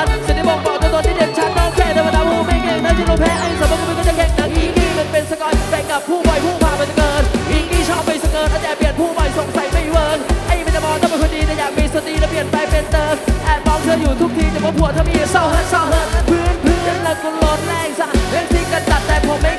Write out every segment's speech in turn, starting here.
ันเสด็จบอกบอกตัวตนที่เด่นชัดน้องแค่ธรรมดาผู้ไม่เก่งนะที่เราแพ้ไอ้สมบัติก็ไม่ก็จะแข่งหนังอีกี้มันเป็นสกอตแต่กับผู้บ่อยผู้พาไปสเกินอีกี้ชอบไปสเกินแต่เปลี่ยนผู้บ่อยสงสัยไม่เวิร์นไอ้ไม่จะมองต้องเป็นคนดีแต่อยากมีสติแล้วเปลี่ยนไปเป็นเติมแอบมองเธออยู่ทุกทีแต่ว่าผัวเธอมีเศร้าเฮิร์ตเศร้าเฮิร์ตพื้นพื้นแล้วก็ลดแรงซะเล่นที่กันจัดแต่ผมไม่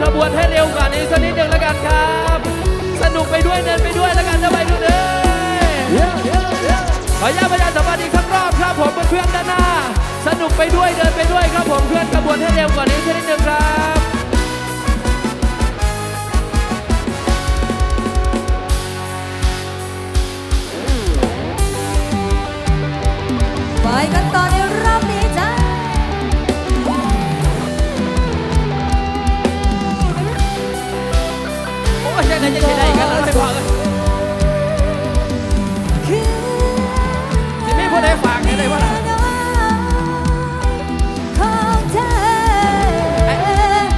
ขบวนให้เร็วกว่านี้สักนิดหนึ่งแล้วกันครับ สนุกไปด้วยเดินไปด้วยแล้วกันนะไปรุ่นเอ้ยขออนุญาตประชาสัมพันธ์อีกสักรอบครับผมเพื่อนๆด้านหน้า สนุกไปด้วยเดินไปด้วยครับผมเพื่อนกระบวนให้เร็วกว่านี้สักนิดหนึ่งครับไปกันต่อใโอ้ยยังไงยังได้กันแล้วไม่พอเลยคือสิไม่พูดให้ได้ว่างเธอ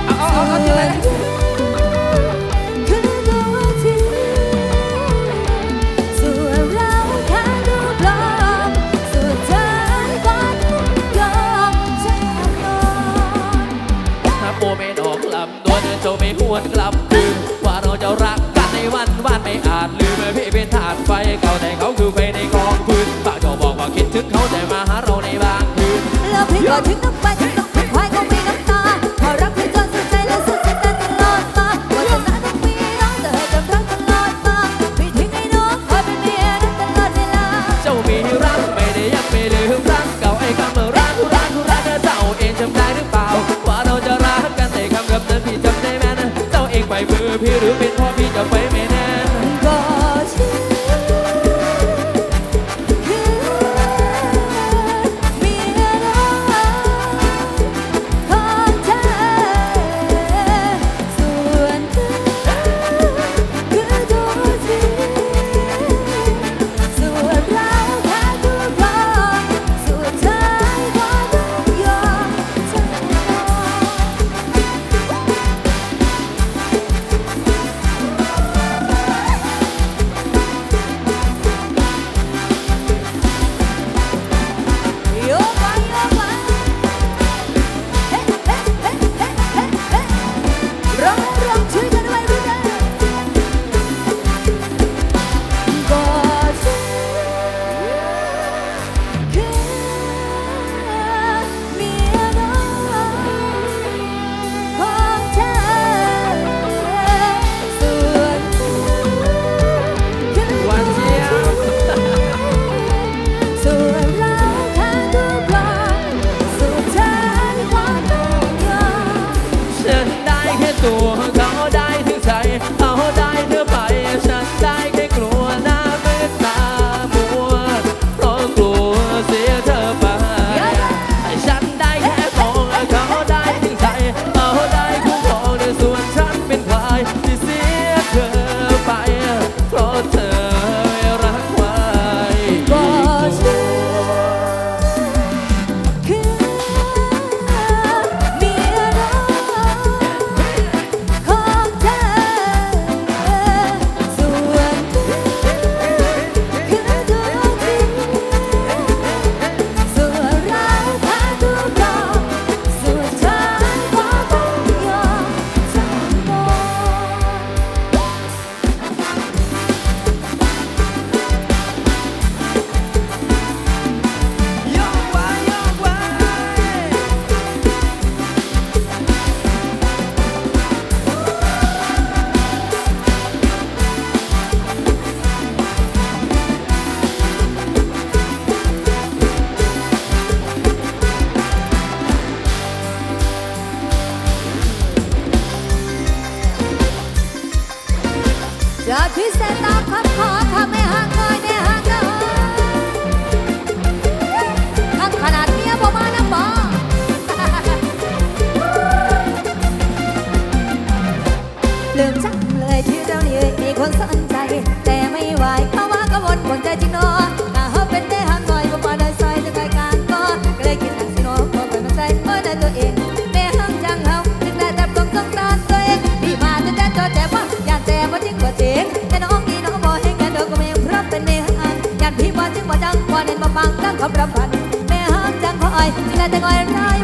เอาเอาเอาเอาทีละคือตัวจริงส่วนเลอมส่วนเธอก็ยอมแช่นอนถ้าโมเมนออกลำตัวเดินโจไม่หวนกลับ กันในวันวานไม่อาจลืมเมื่อพี่เป็นทานไฟเก่าแต่เขาคือไฟในกองฟืนปากจะบอกว่าคิดถึงเขาแต่มาหาเราในบางคืนแล้วพี่ก็ถึงน้ำไปถึงต้องเป็นควายก็มีน้ำตาพอรักพี่จนสุดใจและสุดใจแต่ตลอดมาว่าชนะต้องมีน้องแต่จำรักตลอดมาไม่ทิ้งให้น้องคอยเป็นเมียนั้นตลอดเวลาเจ้ามีรักไม่ได้ยังไม่ลืมรักเก่าไอ้คำว่ารักรักรักเจ้าเองจำได้หรือเปล่าว่าเราจะรักกันแต่คำกับนั้นพี่จำได้แม่นเจ้าเองไปมือพี่หรือเป็นพ่อพี่ เลยที่เรานี่มีคนสนใจ แต่ไม่ไหวเพราะว่ากังวนผลใจจริงเนาะมาเขาเป็นได้หางหน่อยบ่พอได้ซอยจะไปกลางก็เลยคิดหนักสิโนาะพอไปมันใจพอได้ตัวเองแม่ห้างจังเฮาถึงได้แต่ต้งต้องตาตัวเองพี่มาจะได้จอแต่ว่าอยากแต่ว่าจริงกว่าจริงแต่น้องดีน้องบ่ให้กัเด้อก็ไม่เพราะเป็นแม่ห้างอยากพี่ว่าจึงว่าจังว่าเน้นบ่ฟังตั้งคำระพันแม่ห้างจังคอยจึงได้แต่คอยร้ย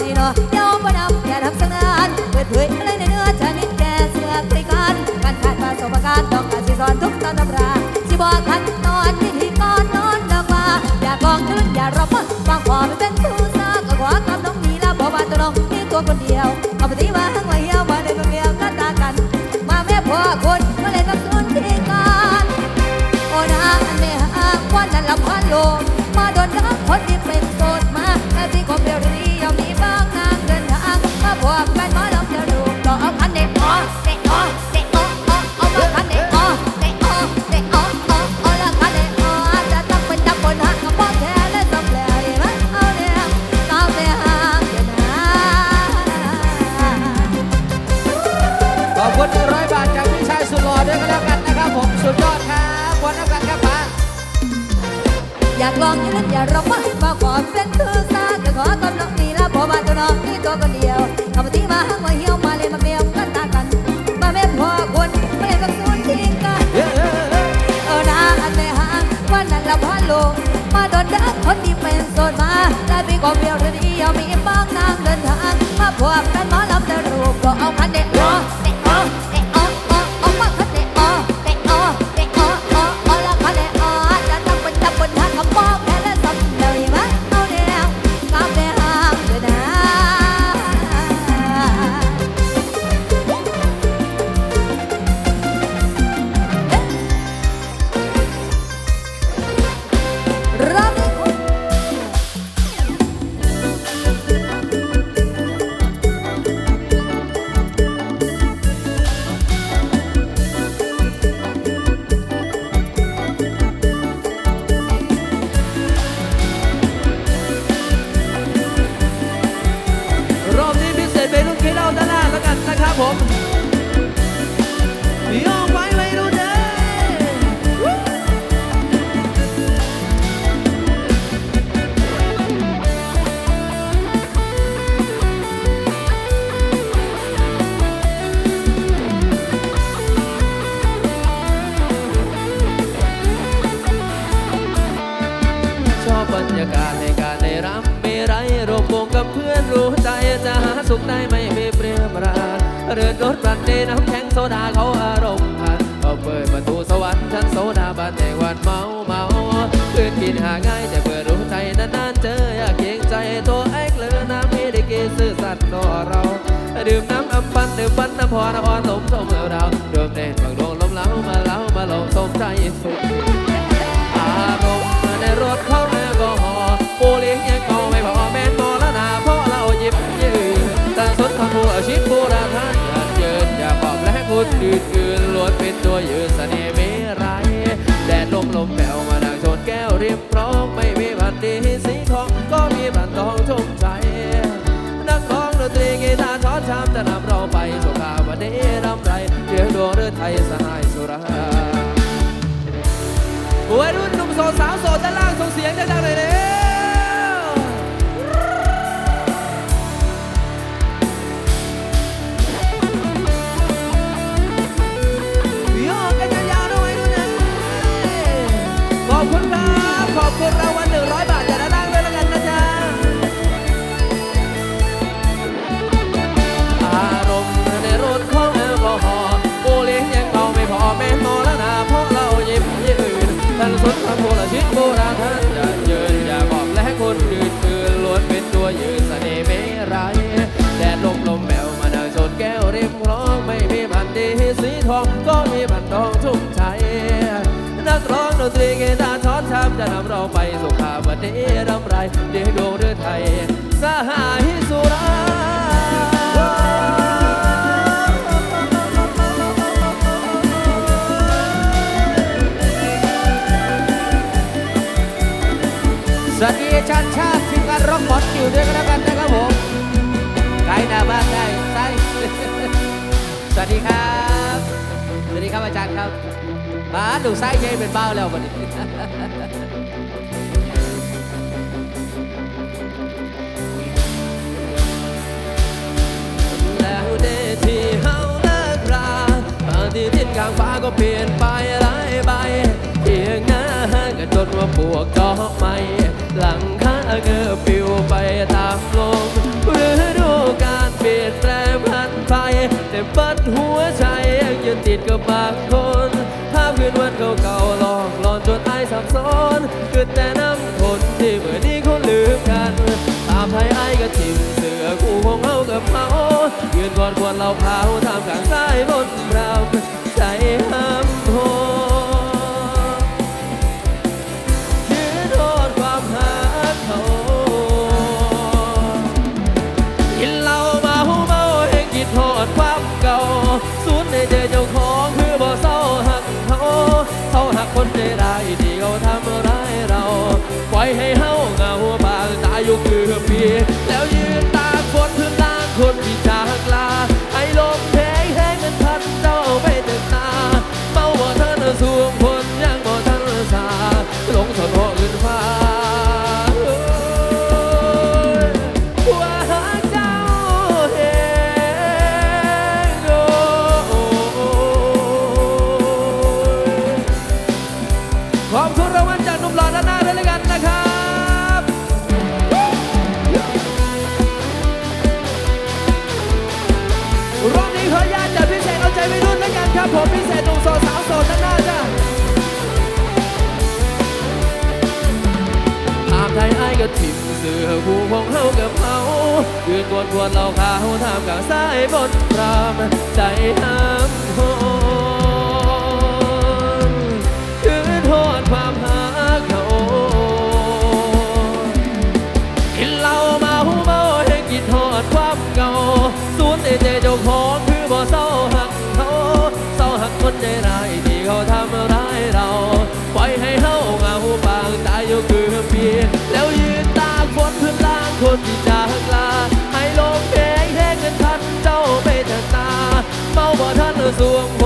สิเนาะยอมบ่นำอย่าทำสังนานเปิดเผยอะไรใน ชอบบรรยากาศในการได้รำไม่ไรรวมวงกับเพื่อนรู้ใจจะหาสุขได้ไม่เปรียบราเรือรถบันในน้ำแข็งโซดาเขาอารมณ์พันเอาเปิดประตูสวรรค์ชั้นโซดาบ้านแต่วันเมาเมาเพื่อนกินหาง่ายแต่เพื่อรู้ใจนานๆเจออยากเก่งใจตัวแอกเลือน้ำไม่ได้เกซื่อสัตว์ต่อเราดื่มน้ำอัมพันดื่มปันน้ำพอน้ำอ่อนลมสมเราเราดิมเต้นบางดวงลมเล้ามาเล้ามาลมสมใจสุด วัยรุ่นหนุ่มโสดสาวโสดด้านล่างส่งเสียงดังๆหน่อยเร็วโยกกันยาวๆนะวัยรุ่นนะขอบคุณครับ ขอบคุณครับ นำเราไปสุขาวันนี้รำไรเดียดวงเรือไทยสหายสุราสวัสดีชาติชาติทีมงานร็อกบอลอยู่ด้วยกันแล้วกันนะครับผมไกด์หน้าบ้านได้ใช่สวัสดีครับ สวัสดีครับอาจารย์ครับ มาดูไส้เยเป็นเบ้าแล้ววันนี้แล้วเดที่เฮาเลิกราบางทีทิศกลางฟ้าก็เปลี่ยนไปหลายใบเพียงหน้าก็จนว่าปวกดอกไม้หลังคาเงือปิวไปตามลมฤดูการเปลี่ยนแปลงพันไปแต่ปัดหัวใจยังยึดติดกับบางคน คืนวันเก่าๆหลอกหลอนจนไอายสับสนคือแต่น้ำคนที่เมื่อนี้เขาลืมกัน ตามไทยไอ้ก็ทิมเสือกูคงเฮากับเขายืนกอดควรเราเผาทำกลางสายบน ขอบคุณรางวัลจากหนุ่มหล่อด้านหน้าด้วยแล้วกันนะครับรอบนี้ขออนุญาตจัดพิเศษเอาใจไปรุ่นแล้วกันครับผมพิเศษหนุ่มโสดสาวโสดด้านหน้าจ้าถามไทยไอ้ก็ทิมเสือคู่ของเฮากับเขายืนกวนกวนเราขาวทำกลางสายบนรามใจห้า มาบ่